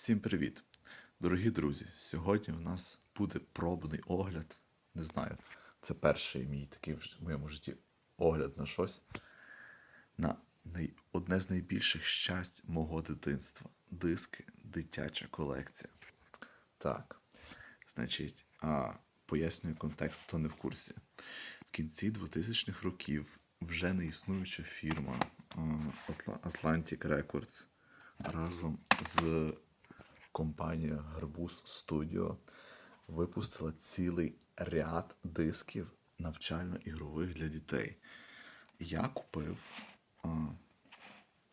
Всім привіт! Дорогі друзі! Сьогодні у нас буде пробний огляд. Не знаю, це перший мій такий в моєму житті огляд на щось. На най... одне з найбільших щастя мого дитинства. Диски, дитяча колекція. Так. Значить, а, пояснюю контекст, хто не в курсі. В кінці 2000-х років вже не існуюча фірма Atlantic Records разом з компанією Гарбуз Studio випустила цілий ряд дисків навчально-ігрових для дітей. Я купив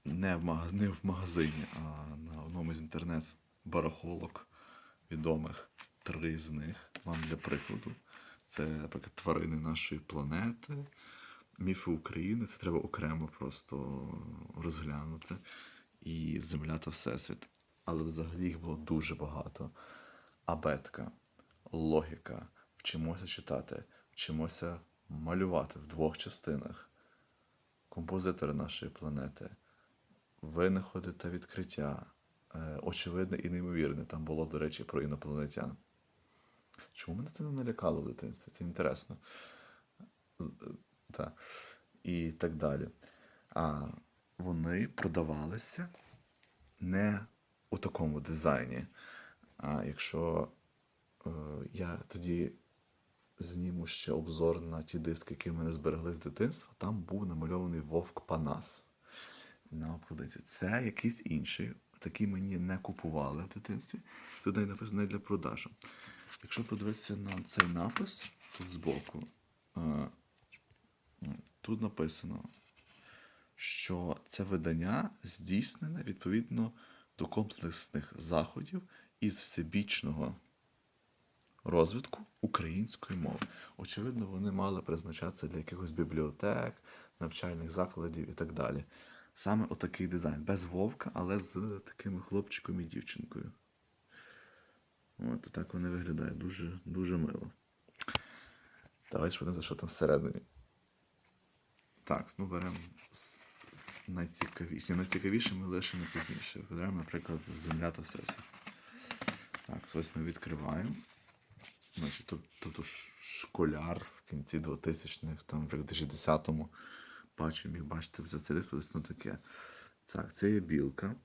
не, в не в магазині, а на одному з інтернет-барахолок відомих. Три з них вам для прикладу. Це, наприклад, тварини нашої планети, міфи України. Це треба окремо просто розглянути. І Земля та Всесвіт. Але взагалі їх було дуже багато. Абетка, логіка, вчимося читати, вчимося малювати в двох частинах. Композитори нашої планети, винаходи та відкриття. Е, очевидне і неймовірне. Там було, до речі, про інопланетян. Чому мене це не налякало в дитинстві? Це інтересно. Е, Та. І так далі. А вони продавалися не у такому дизайні. А якщо е, я тоді зніму ще обзор на ті диски, які в мене зберегли з дитинства, там був намальований Вовк Панас на обкладинці. Це якийсь інший, такий мені не купували в дитинстві. Навіть написано для продажу. Якщо подивитися на цей напис тут збоку, е, тут написано, що це видання здійснене відповідно до комплексних заходів із всебічного розвитку української мови. Очевидно, вони мали призначатися для якихось бібліотек, навчальних закладів і так далі. Саме отакий дизайн. Без вовка, але з такими хлопчиком і дівчинкою. От так вони виглядають. Дуже, дуже мило. Давайте подивимося, що там всередині. Так, ну беремо з- з найцікавіше. Ні, Найцікавіше ми лишимо пізніше. Беремо, наприклад, Земля та Всесвіт. Так, ось ми відкриваємо. Значить, тут, тут школяр в кінці 2000-х, там, наприклад, 2010-му бачив, міг бачити за цей диск, ну таке. Так, це є білка.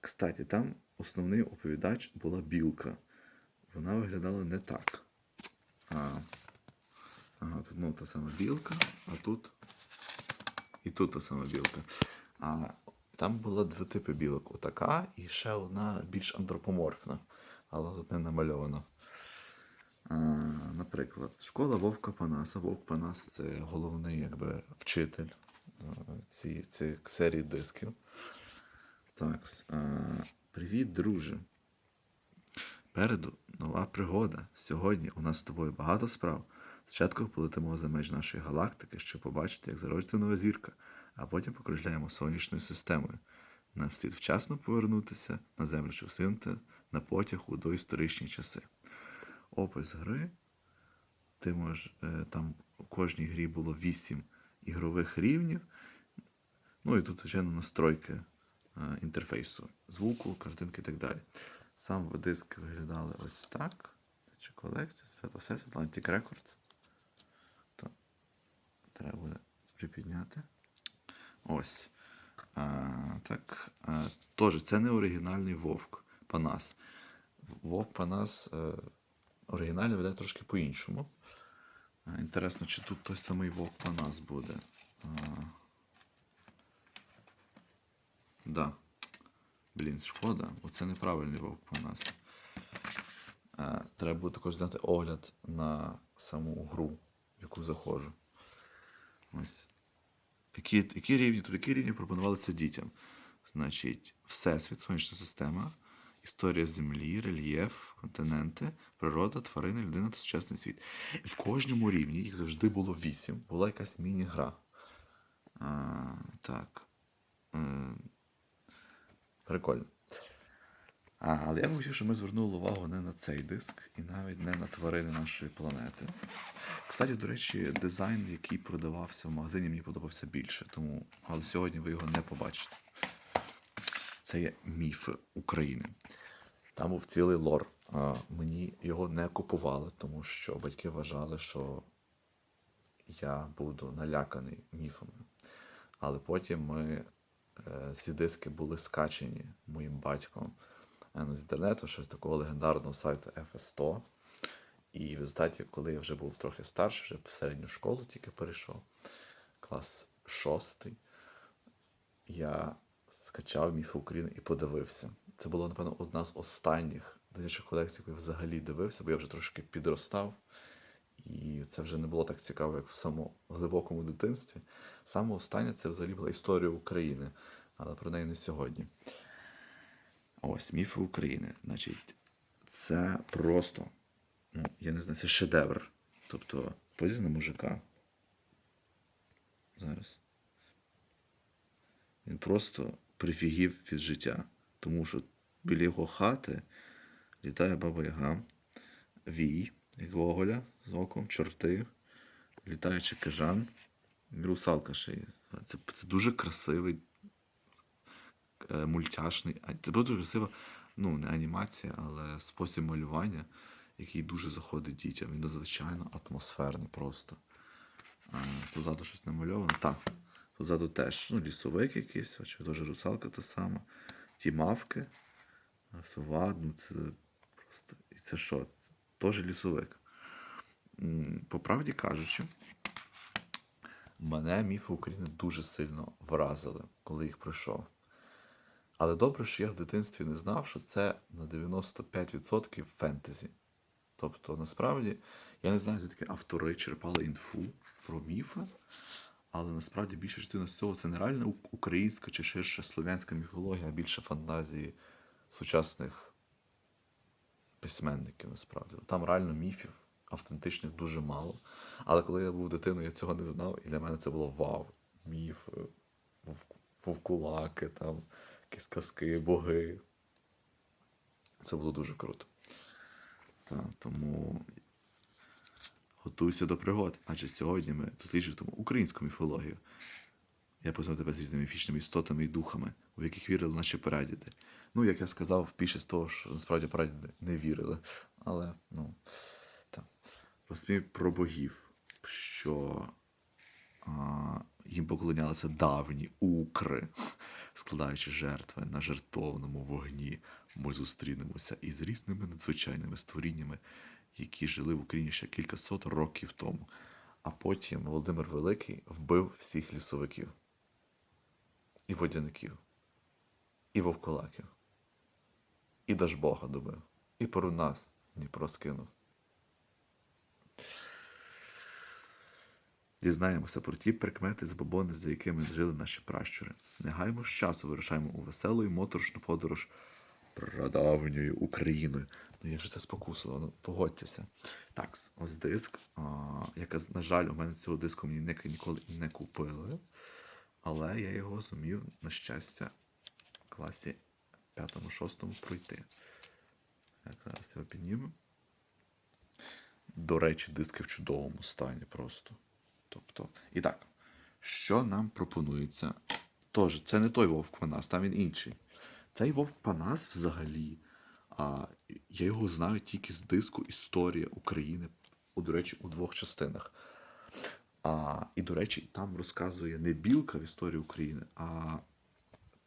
Кстати, там основний оповідач була білка. Вона виглядала не так. А, ага, тут ну, та сама білка, а тут і тут та сама білка. А там було два типи білок: отака і ще одна більш антропоморфна, але тут не намальовано. А, наприклад, школа Вовка Панаса. Вовк Панас це головний якби, вчитель цієї ці серії дисків. Так, а, привіт, друже. Переду нова пригода. Сьогодні у нас з тобою багато справ. Спочатку полетимо за меж нашої галактики, щоб побачити, як зароджується нова зірка, а потім покружляємо сонячною системою. Нам слід вчасно повернутися на землю, щоб встигнути на потяг у доісторичні часи. Опис гри. Ти можеш, е, там у кожній грі було 8 ігрових рівнів. Ну і тут, звичайно, настройки е, інтерфейсу, звуку, картинки і так далі. Сам диски виглядали ось так. Чи колекція, Всесвіт, Atlantic Records. Треба буде припідняти. Ось. А, так. А, Тож, це не оригінальний Вовк Панас. Вовк Панас е, оригінальний веде трошки по-іншому. Інтересно, чи тут той самий Вовк Панас буде. А, да. Блін, шкода, бо це неправильний вовк по нас. Е, треба буде також знати огляд на саму гру, в яку заходжу. Ось. Які, які рівні, тут які рівні пропонувалися дітям? Значить, Всесвіт, сонячна система, історія Землі, рельєф, континенти, природа, тварини, людина та сучасний світ. І в кожному рівні їх завжди було вісім. Була якась міні-гра. А, так. Е, Прикольно. А, але я б хотів, щоб ми звернули увагу не на цей диск і навіть не на тварини нашої планети. Кстати, до речі, дизайн, який продавався в магазині, мені подобався більше, тому але сьогодні ви його не побачите. Це є міфи України. Там був цілий лор. А мені його не купували, тому що батьки вважали, що я буду наляканий міфами. Але потім ми, е, ці диски були скачені моїм батьком е, ну, з інтернету, ще з такого легендарного сайту FS100. І в результаті, коли я вже був трохи старший, вже в середню школу тільки перейшов, клас шостий, я скачав міфи України і подивився. Це була, напевно, одна з останніх дитячих колекцій, яку я взагалі дивився, бо я вже трошки підростав. І це вже не було так цікаво, як в самому глибокому дитинстві. Саме останнє це взагалі була історія України, але про неї не сьогодні. Ось, міфи України. Значить, це просто, ну, я не знаю, це шедевр. Тобто, подивіться на мужика. Зараз. Він просто прифігів від життя. Тому що біля його хати літає баба Яга, Вій, Гоголя з оком, чорти, літаючий кажан, русалка ще є. Це, це дуже красивий, е, мультяшний. Це дуже красива, ну, не анімація, але спосіб малювання, який дуже заходить дітям. Він надзвичайно атмосферний просто. Позаду щось намальовано. Так. Позаду теж ну, лісовик якийсь, очевидно, теж русалка та сама. Ті мавки, а, сова, ну це просто. І це що? Це теж лісовик. По правді кажучи, мене міфи України дуже сильно вразили, коли їх пройшов. Але добре, що я в дитинстві не знав, що це на 95% фентезі. Тобто, насправді, я не знаю, звідки автори черпали інфу про міфи, але насправді більша частина з цього це не реально українська чи ширше слов'янська міфологія, а більше фантазії сучасних письменників, насправді. Там реально міфів автентичних дуже мало. Але коли я був дитиною, я цього не знав, і для мене це було вау. Міфи, вовкулаки, там, якісь казки, боги. Це було дуже круто. Та, тому готуйся до пригод, адже сьогодні ми досліджуємо українську міфологію. Я познайомив тебе з різними міфічними істотами і духами, у яких вірили наші прадіди. Ну, як я сказав, більше з того, що насправді прадіди не вірили. Але, ну, так. Розповім про богів, що їм поклонялися давні укри, складаючи жертви на жертовному вогні. Ми зустрінемося із різними надзвичайними створіннями, які жили в Україні ще кількасот років тому. А потім Володимир Великий вбив всіх лісовиків, і водяників, і вовкулаків, і Дажбога добив, і пору нас Дніпро скинув. Дізнаємося про ті прикмети забобони, за якими жили наші пращури. Не ж часу, вирушаємо у веселу і моторошну подорож прадавньою Україною. Ну як же це спокусило? Ну, погодьтеся. Так, ось диск. А, яка, на жаль, у мене цього диску мені не, ніколи не купили. Але я його зумів, на щастя, в класі 5-6 пройти. Так, зараз його піднімемо. До речі, диски в чудовому стані просто. Тобто, і так, що нам пропонується? Тож, це не той вовк Панас, там він інший. Цей вовк Панас взагалі. А, я його знаю тільки з диску Історія України, у, до речі, у двох частинах. А, і, до речі, там розказує не білка в історії України, а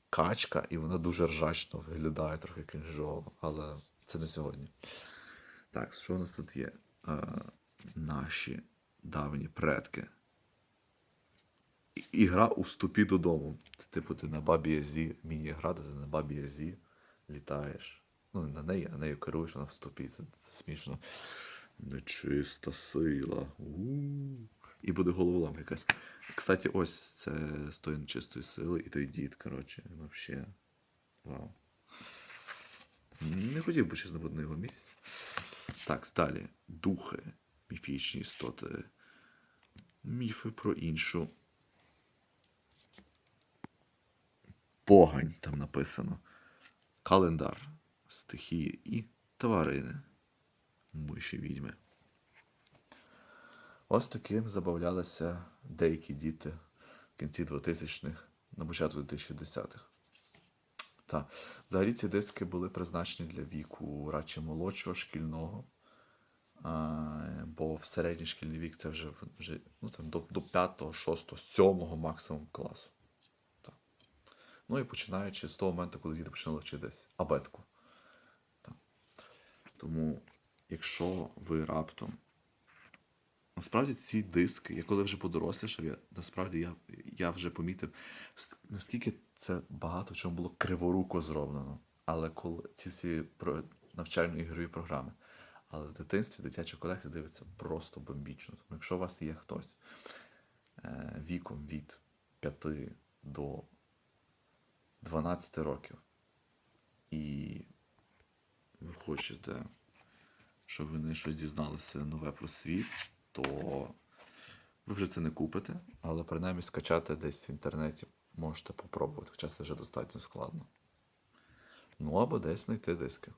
качка, і вона дуже ржачно виглядає, трохи крінжово, але це не сьогодні. Так, що у нас тут є? Е, наші давні предки. І- Ігра у ступі додому. Типу, ти на бабі Язі міні-гра, ти на бабі Язі літаєш. Ну, не на неї, а нею керуєш, вона в ступі. Це, це смішно. Нечиста сила. У-у-у. І буде головоломка якась. Кстати, ось це з тої нечистої сили і той дід, коротше, вообще. Вау. Не хотів би, чесно, бути на його місці. Так, далі. Духи, міфічні істоти, міфи про іншу. Погань там написано. Календар, стихії і тварини. Миші відьми. Ось таким забавлялися деякі діти в кінці 2000-х, на початку 2010-х. Так. Взагалі ці диски були призначені для віку радше молодшого шкільного. Бо в середній шкільний вік це вже, вже ну, там, до, до 5, 6, 7 максимум класу. Так. Ну і починаючи з того моменту, коли діти починали вчитись абетку. Так. Тому, якщо ви раптом. Насправді ці диски, я коли вже подорослішав, я, насправді я, я вже помітив, наскільки це багато в чому було криворуко зроблено. Але коли ці всі навчально-ігрові програми. Але в дитинстві дитяча колекція дивиться просто бомбічно. Тому якщо у вас є хтось е, віком від 5 до 12 років, і ви хочете, щоб вони щось дізналися нове про світ, то ви вже це не купите, але принаймні скачати десь в інтернеті можете попробувати, хоча це вже достатньо складно. Ну або десь знайти диски.